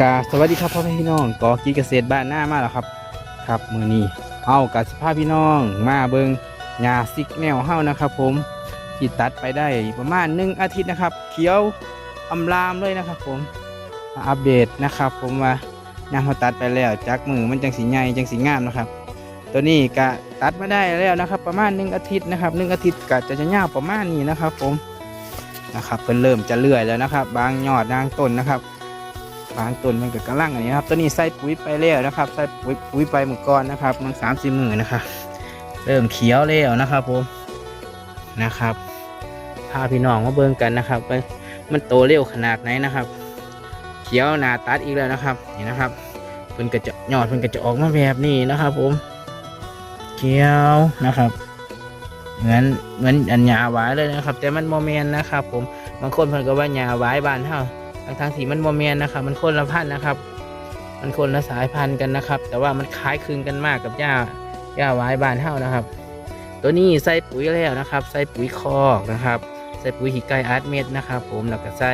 กาสวัสดีครับพ่อแม่พี่น้องกอกีเกษตรบ้านหน้ามาแล้วครับ ครับมือนี้เอากับสภาพพี่น้องมาเบิงหญ้าซิกแนวเฮานะครับ ผมที่ตัดไปได้ประมาณหนึ่งอาทิตย์นะครับ เขียวอำลามเลยนะครับ ผมมาอัปเดตนะครับ ผมว่าหญ้าเขาตัดไปแล้วจากมือมันจังสีใหญ่จังสีงามนะครับ ตัวนี้ก็ตัดมาได้แล้วนะครับ ประมาณหนึ่งอาทิตย์นะครับหนึ่งอาทิตย์ก็จะจะยาวประมาณนี้นะครับ ผมนะครับเพิ่นเริ่มจะเลื่อยแล้วนะครับ บางยอดบางต้นนะครับ บางต้นมันก็กำลังอันนี้นะครับตัวนี้ใส่ปุ๋ยไปแล้วนะครับใส่ปุ๋ยปุ๋ยไปเมื่ก่อนนะครับมันสามสี่มือนนะครับเริ่มเขียวแล้วนะครับผมนะครับพาพี่น้องมาเบิ่งกันนะครับว่ามันโตเร็วขนาดไหนนะครับ เขียวหนาตัดอีกแล้วนะครับนี่นะครับเพิ่นก็จะยอดเพิ่นก็จะออกมาแบบนี้นะครับ ผมเขียวนะครับ เหมือนเหมือนอันหญ้าหวายเลยนะครับ แต่มันโมเมนนะครับ ผมบางคนเพิ่นก็ว่าหญ้าหวายบ้านเฮา ทางทางสีมันโมเมนนะครับ มันคนละพันธุ์นะครับ มันคนละสายพันธุ์กันนะครับ แต่ว่ามันคล้ายคลึงกันมากกับหญ้าหญ้าวายบานเท่านะครับ ตัวนี้ใส่ปุ๋ยแล้วนะครับ ใส่ปุ๋ยคอกนะครับ ใส่ปุ๋ยหิไกอาร์ตเม็ดนะครับ ผมแล้วก็ใส่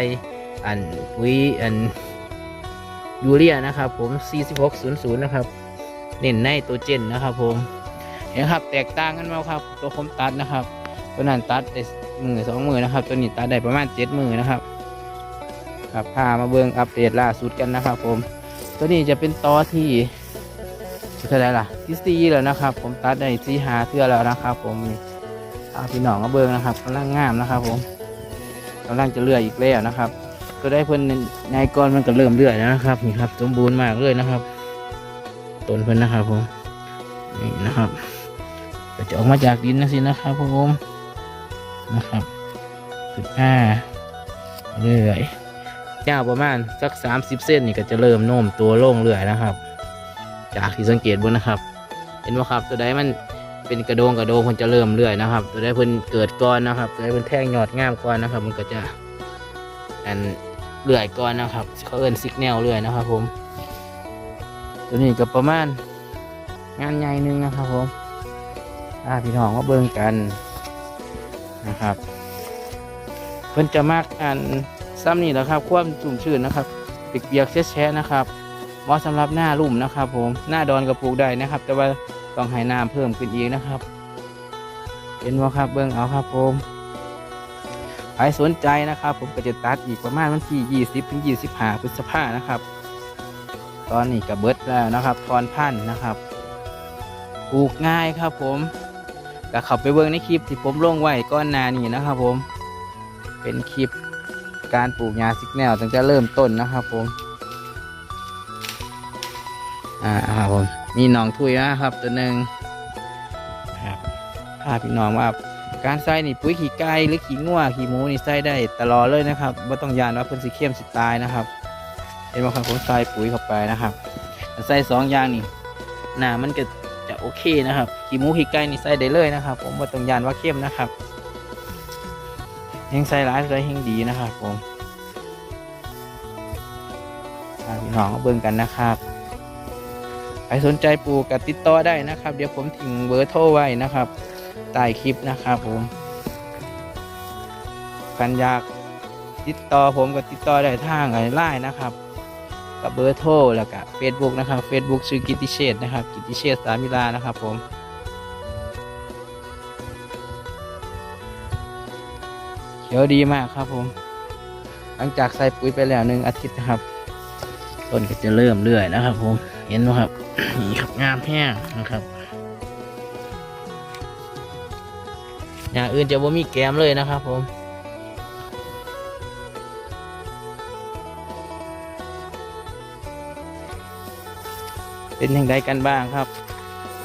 อันปุ๋ยอันยูเรียนะครับ ผม4600นะครับ เน้นในตัวเจนนะครับ ผมเห็นครับแตกต่างกันมากครับ ตัวผมตัดนะครับ ตัวนั้นตัดได้มือสองมือนะครับ ตัวนี้ตัดได้ประมาณเจ็ดมือนะครับ ครับพามาเบิ่งอัปเดตล่าสุดกันนะครับ ผม ตัวนี้จะเป็นตอที่เท่าไรล่ะที่ซีแล้วนะครับ ผมตัดได้ซีหาเทื่อแล้วนะครับ ผมนี่พาพี่น้องมาเบิ่งนะครับกำลังงามนะครับผมกำลังจะเลื่อยอีกแล้วนะครับ ก็ได้เพิ่นในก้อนมันก็เริ่มเลื่อยแล้วนะครับนี่ครับ สมบูรณ์มากเลยนะครับต้นเพิ่นนะครับ ผมนี่นะครับก็จะออกมาจากดินนะสินะครับผมนะครับสิบห้าเรื่อย ยาวประมาณสัก 30 เส้นนี่ก็จะเริ่มโน้มตัวลงเรื่อยนะครับ จากที่สังเกตบนนะครับ เห็นไหมครับตัวใดมันเป็นกระโดงกระโดงมันจะเริ่มเรื่อยนะครับ ตัวใดเพิ่นเกิดก่อนนะครับ ตัวใดเพิ่นแท่งหยอดงามก่อนนะครับ มันก็จะอันเลื่อยก่อนนะครับ เขาเอิ้นซิกแนลเรื่อยนะครับ ผม ตัวนี้ก็ประมาณงานใหญ่หนึงนะครับผมอาพี่น้องมาเบิ่งกันนะครับ เพิ่นจะมากอัน ซ้ำนี่แหละครับความชุ่มชื้นนะครับเปียกๆแฉะนะครับเหมาะสำหรับหน้าลุ่มนะครับ ผมหน้าดอนก็ปลูกได้นะครับ แต่ว่าต้องให้น้ำเพิ่มขึ้นอีกนะครับเห็นว่าครับเบิ้องเอาครับผมใครสนใจนะครับ ผมก็จะตัดอีกประมาณวันที่ 20ถึง25พฤษภานะครับ ตอนนี้ก็เบิดแล้วนะครับทอนพันนะครับปลูกง่ายครับ ผมก็เข้าไปเบิ้งในคลิปที่ผมลงไว้ก้อนนานี้นะครับ ผมเป็นคลิป การปลูกยาซิกแนลตั้งแต่เริ่มต้นนะครับผม อ่าครับผมมีหนองทุยนะครับตัวหนึ่งครับพาพี่น้องว่าการใส่นี่ปุ๋ยขี้ไก่หรือขี้งัวขี้หมูนี่ใส่ได้ตลอดเลยนะครับไม่ต้องยานว่าเพิ่นสิเข้มสิตายนะครับเห็นไหมครับผมใส่ปุ๋ยเข้าไปนะครับใส่สองอย่างนี่หนามันก็จะโอเคนะครับขี้หมูขี้ไก่นี่ใส่ได้เลยนะครับ ผมไม่ต้องยานว่าเข้มนะครับ เฮงใส่ร้ายเลยเฮงดีนะครับผมพี่น้องเบิ่งกันนะครับใครสนใจปลูกกับติดต่อได้นะครับ เดี๋ยวผมทิ้งเบอร์โทรไว้นะครับใต้คลิปนะครับผมกันอยากติดต่อผมก็ติดต่อได้ทางไลน์นะครับ กับเบอร์โทรแล้วก็เฟซบุ๊กนะครับเฟซบุ๊กชื่อกิติเชษนะครับ กิติเชษสามิลานะครับผม เขียวดีมากครับผม หลังจากใส่ปุ๋ยไปแล้วหนึ่งอาทิตย์นะครับ ต้นก็จะเริ่มเรื่อยนะครับ ผม เห็นไหมครับนี่ครับงามแห้งนะครับอย่างอื่นจะว่ามีแกมเลยนะครับ ผมเป็นอยังไงกันบ้างครับ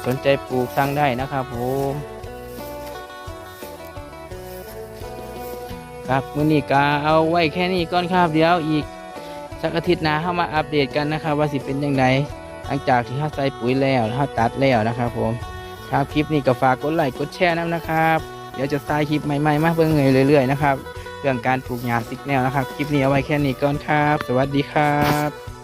สนใจปลูกสร้างได้นะครับผม ครับมือนี้ก็เอาไว้แค่นี้ก่อนครับเดี๋ยวอีกสักอาทิตย์หน้าเข้ามาอัปเดตกันนะครับ ว่าสิเป็นยังไงหลังจากที่เขาใส่ปุ๋ยแล้วเขาตัดแล้วนะครับผมครับคลิปนี้ก็ฝากกดไลค์กดแชร์น้ำนะครับ เดี๋ยวจะใส่คลิปใหม่ๆมาเบิ่งเรื่อยๆนะครับเรื่องการปลูกหญ้าซิกแนลนะครับ คลิปนี้เอาไว้แค่นี้ก่อนครับ สวัสดีครับ